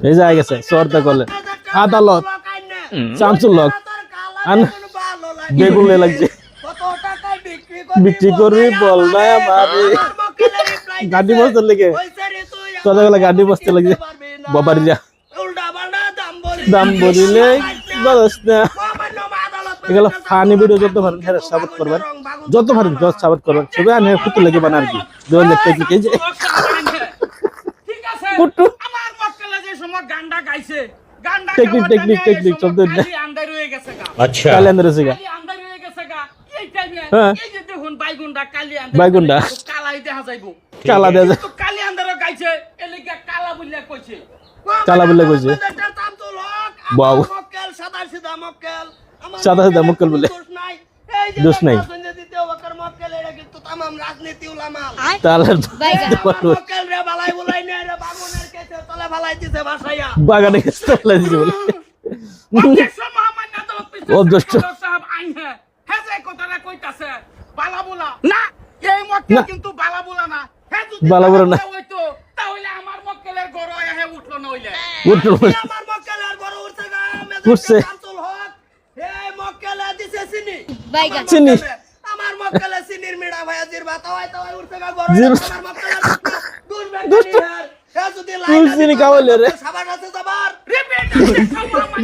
এই যে গেছে সর্দা করলে আদালত আন বেগুন লাগছে। বিক্রি করবি বল না মারি। গাড়ি বসতে লেগে। কথা গেলে গাড়ি বসতে লাগছে বাবার যা। দাম বলিলে বলস না। এগুলো ফানি ভিডিও যত পারেন হ্যাঁ সাবত করবেন। যত পারেন যত সাবত করবেন সবাই আনে ফুটু লেগে বানার কি? দেওয়াল টেকনিক এই যে ঠিক আছে কুট্টু। আমার মক্কেলে আন্ডা গাইছে। গান্ডা টেকনিক টেকনিক টেকনিক শব্দ আন্ডা রয়ে গেছে গা। আচ্ছা। কালি আন্ডা রয়ে গেছে গা। এই টাইমে হ্যাঁ। এই যে দেখুন বাইগুন্ডা কালি আন্ডা বাইগুন্ডা কালাই দেখা যাইবো। কালা দেখা যায়। কালি আন্ডা গাইছে এলিগা কালা বললা কইছে। কালা বললা কইছে। বাউ। মক্কেল সাদা সিধা মক্কেল। সাদা সিধা মক্কেল বলে। দোষ নাই। তাহলে মক্কেল রে বালাই বলাই না রে ভাসাইয়া বাগানে গেছে বলে। অধ্যক্ষ। সাহেব আইন হে হে যে কথাটা কইতাছে বালাবুলা। না। এই মক্কেল কিন্তু বালাবুলা না। হে যদি বালাবুলা না। হইতো তাহলে আমার মক্কেলের গড় হে উঠল না হইলে উঠল আমার মক্কেলের গড় উঠছে গা উঠছে। এই মক্কেলে দিছে চিনি। আমার চিনি। আমার মক্কেলে চিনির মিড়া ভাইয়া উঠছে গড় আমার মক্কেলের দুষ্ট। যদি লাইন চিনি খাওয়াইলে রে। সাবান আছে যাবার রিপিট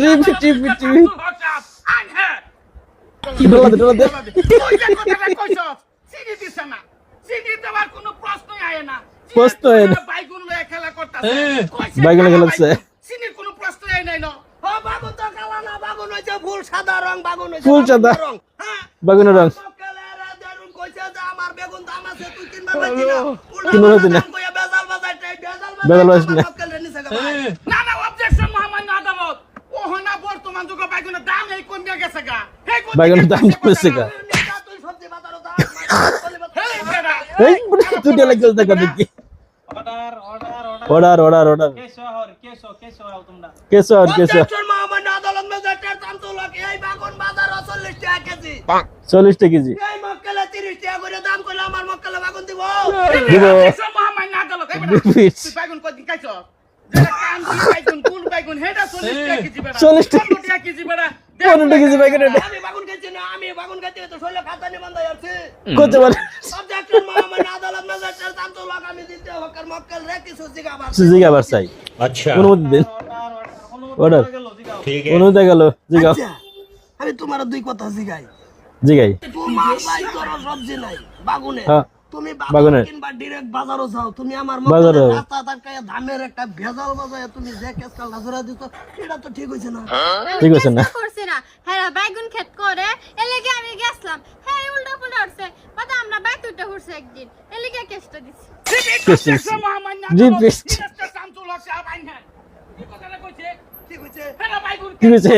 রিপিট, রিপিট, রিপিট। আইন হে দে দে ওই যে কথাটা কইছস, চিনি দিছে না। চিনি দেওয়ার কোনো প্রশ্নই আয় না। প্রশ্ন আয় না। বাইগুন লইয়া খেলা করতাছে। বাইগুন কালা খেলাচ্ছে। কোনো প্রশ্নই আয় নাই ন। ও বাগুন তো কালা না, বাগুন হইছে ফুল সাদা রং, বাগুন হইছে ফুল সাদা। রং। হ্যাঁ? বাগুনের রং। কইছে যে আমার বেগুন দাম আছে, তুই কিনবা না। কিনবা না। বেজাল বাজাইতে বাজাইতে না। ভাই। না, না, objection, মহামান্য আদালত। ওহনা বর্তমান যুগে বাইগুনের দাম এই কমে গেছে গা। বাইগুনের দাম কমেছে গা। এই তুই ডলা গেল দেখা দেখি order order order. Order order order. কেসো কেসো কেসো কেসো আর কেসো অবজেকশন বাগুন বাজার 40 টাকা কেজি। চল্লিশ টাকা কেজি। এই চল্লিশ টাকা কেজি বেড়া। পনেরো চাই আচ্ছা।, আচ্ছা। আমি তোমার দুই কথা জিগাই। জিগাই। তোমার ভাই তোর সবজি নাই বাগুনে। হ্যাঁ। তুমি বাগুনে। কিংবা ডিরেক্ট বাজারও যাও। তুমি আমার বাজারে। রাস্তা তাকায় ধামের একটা ভেজাল বাজায় তুমি যে কেসকালটা জোড়া দিত এটা তো ঠিক হইছে না। ঠিক আছে না। করছে না। হ্যাঁ বাইগুন ক্ষেত করে এলেগে আমি গেছলাম। হ্যাঁ উল্টা পুল্টা উঠছে। বাদ আমরা বাইক উল্টা উঠছে একদিন। এলেগে কেসটা দিছি। কেস দিছি। Repeat. কি হয়েছে?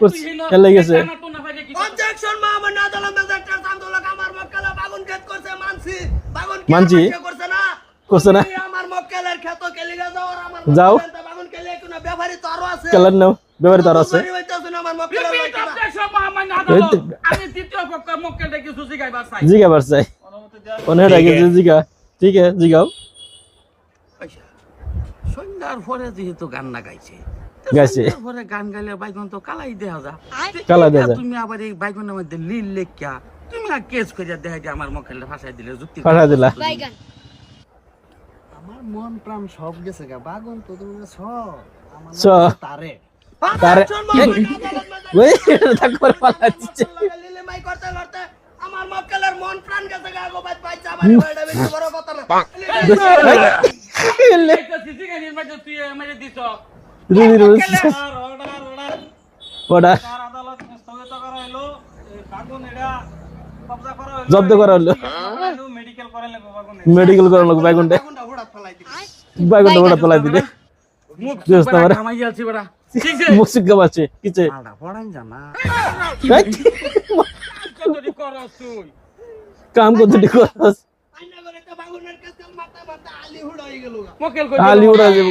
করছে, এলে গেছে। লইকা না। আমি দ্বিতীয় পক্ষের মক্কেলটা কিছু জিগাইবার জিগা আবার চাই। অনেক আগে জিগা। ঠিক আছে জিগাও। সন্ধ্যার পরে যেহেতু গান না গাইছে। পরে গান গাইলে বাইগন তো কালাই দেওয়া যা কালাই দেয়া যা। তুমি আবার এই বাইগনের মধ্যে লীল লেখিয়া তুমি না কেস করিয়া দেখা যে আমার মক্কেলটা ফাঁসাই দিলে যুক্তি পাঠা দিলা। বাইগান। আমার মন প্রাণ সব গেছে গা। বাগুন তো তুমি সব আমার তারে তারে ওই থাক করে পালা দিচ্ছে লিলিমাই করতে করতে আমার মক্কেলের মন প্রাণ গেছে গা গো বাদ পাইছে আমার এটা বেশি বড় কথা না এটা সিসি গানি মা যে তুই আমারে Rumi Rumi order order order order তার আদালত স্থগিত করা হলো এই বাগুন এটা জব্দ করা হলো মেডিকেল করে লাগবে ফেলাই দিবি। বাইগুন্ডে ওটা তোলাই দিলে মুসিক কিছে কাম করতে ঠিক আলি হুড়া আলি উড়া যাব